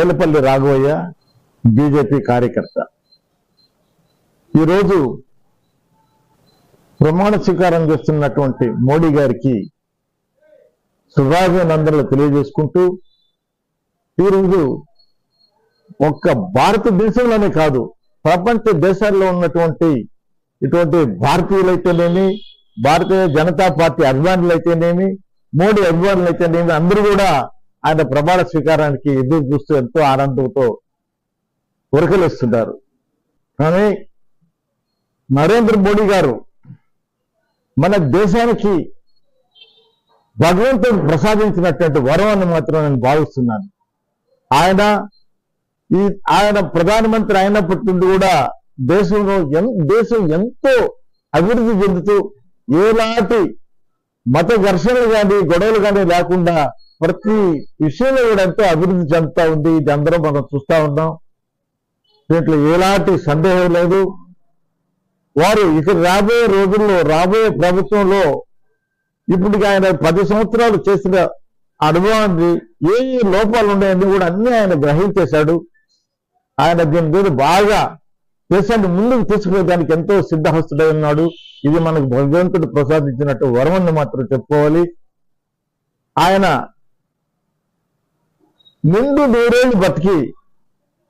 మేలపల్లి Raghavayya BJP కార్యకర్త. ఈరోజు ప్రమాణ స్వీకారం చేస్తున్నటువంటి మోడీ గారికి శుభాభినందనలు తెలియజేసుకుంటూ ఈరోజు ఒక్క భారతదేశంలోనే కాదు ప్రపంచ దేశాల్లో ఉన్నటువంటి ఇటువంటి భారతీయులైతేనేమి భారతీయ జనతా పార్టీ అభిమానులు అయితేనేమి మోడీ అభిమానులు అయితేనేమి అందరూ కూడా ఆయన ప్రమాణ స్వీకారానికి ఎదురు చూస్తూ ఎంతో ఆనందంతో ఉరకలేస్తున్నారు. కానీ నరేంద్ర మోడీ గారు మన దేశానికి భగవంతుడు ప్రసాదించినటువంటి వరం మాత్రం నేను భావిస్తున్నాను. ఆయన ఈ ఆయన ప్రధానమంత్రి అయినప్పటి నుండి కూడా దేశంలో దేశం ఎంతో అభివృద్ధి చెందుతూ ఏలాంటి మత ఘర్షణలు కానీ గొడవలు కానీ లేకుండా ప్రతి విషయంలో కూడా ఎంతో అభివృద్ధి చెందుతా ఉంది. ఇది అందరం మనం చూస్తా ఉన్నాం. దీంట్లో ఎలాంటి సందేహం లేదు. వారు ఇక రాబోయే రోజుల్లో రాబోయే ప్రభుత్వంలో ఇప్పుడు ఆయన పది సంవత్సరాలు చేసిన అనుభవాన్ని ఏ ఏ లోపాలు ఉన్నాయని కూడా అన్ని ఆయన గ్రహించేశాడు. ఆయన దీని మీద బాగా దేశాన్ని ముందుకు తీసుకునేదానికి ఎంతో సిద్ధహస్తుడై ఉన్నాడు ఇది మనకు భగవంతుడు ప్రసాదించినట్టు వరమని మాత్రం చెప్పుకోవాలి. ఆయన నిండు నూరేళ్ళు బతికి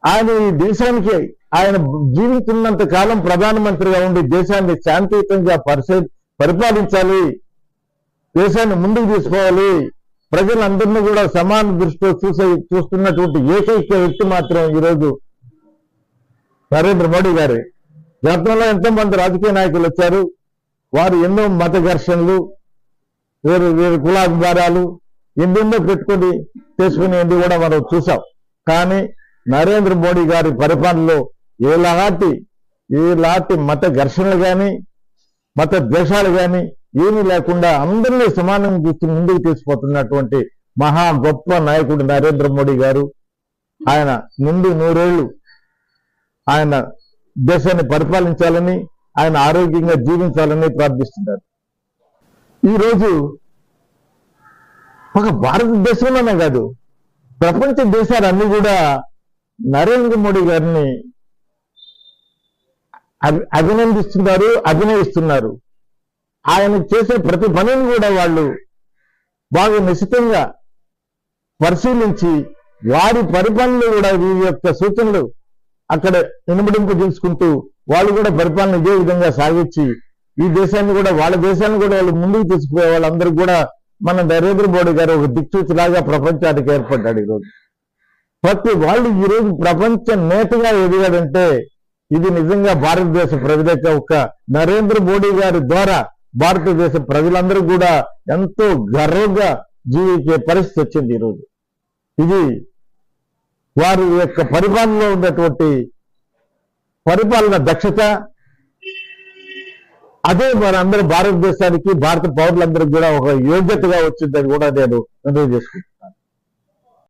ఆయన ఈ దేశానికి ఆయన జీవితున్నంత కాలం ప్రధానమంత్రిగా ఉండి దేశాన్ని శాంతియుతంగా పరిశీ పరిపాలించాలి. దేశాన్ని ముందుకు తీసుకోవాలి ప్రజలందరినీ కూడా సమాన దృష్టితో చూసే చూస్తున్నటువంటి ఏకైక వ్యక్తి మాత్రం ఈరోజు నరేంద్ర మోడీ గారి. గతంలో ఎంతో మంది రాజకీయ నాయకులు వచ్చారు. వారు ఎన్నో మత ఘర్షణలు వేరు వేరు కులాభిమానాలు ఇందులో పెట్టుకొని చేసుకునేది కూడా మనం చూసాం. కానీ నరేంద్ర మోడీ గారి పరిపాలనలో ఎలాంటి ఎలాంటి మత ఘర్షణలు కానీ మత ద్వేషాలు కానీ ఏమీ లేకుండా అందరినీ సమానం చూసి ముందుకు తీసుకుపోతున్నటువంటి మహా గొప్ప నాయకుడు నరేంద్ర మోడీ గారు. ఆయన ముందు నూరేళ్ళు ఆయన దేశాన్ని పరిపాలించాలని ఆయన ఆరోగ్యంగా జీవించాలని ప్రార్థిస్తున్నారు. ఈరోజు ఒక భారతదేశంలోనే కాదు ప్రపంచ దేశాలన్నీ కూడా నరేంద్ర మోడీ గారిని అభి- అభినందిస్తున్నారు అభినయిస్తున్నారు. ఆయన చేసే ప్రతి పనిని కూడా వాళ్ళు బాగా నిశ్చితంగా పరిశీలించి వారి పరిపాలనలు కూడా వీరి యొక్క సూచనలు అక్కడ ఇనుమడింపు తీసుకుంటూ వాళ్ళు కూడా పరిపాలన ఇదే విధంగా సాగించి ఈ దేశాన్ని కూడా వాళ్ళ దేశాన్ని కూడా వాళ్ళు ముందుకు తీసుకుపోయే వాళ్ళందరూ కూడా మన నరేంద్ర మోడీ గారు ఒక దిక్సూచిలాగా ప్రపంచానికి ఏర్పడ్డాడు ఈరోజు. ప్రతి వాళ్ళు ఈరోజు ప్రపంచ నేతగా ఎదిగాడంటే ఇది నిజంగా భారతదేశ ప్రజలకి ఒక నరేంద్ర మోడీ గారి ద్వారా భారతదేశ ప్రజలందరూ కూడా ఎంతో గర్వంగా జీవించే పరిస్థితి వచ్చింది ఈరోజు. ఇది వారి యొక్క పరిపాలనలో ఉన్నటువంటి పరిపాలన దక్షత అదే మన అందరూ భారతదేశానికి భారత పౌరులందరికీ కూడా ఒక యోగ్యతగా వచ్చిందని కూడా నేను నిర్ణయం చేసుకుంటాను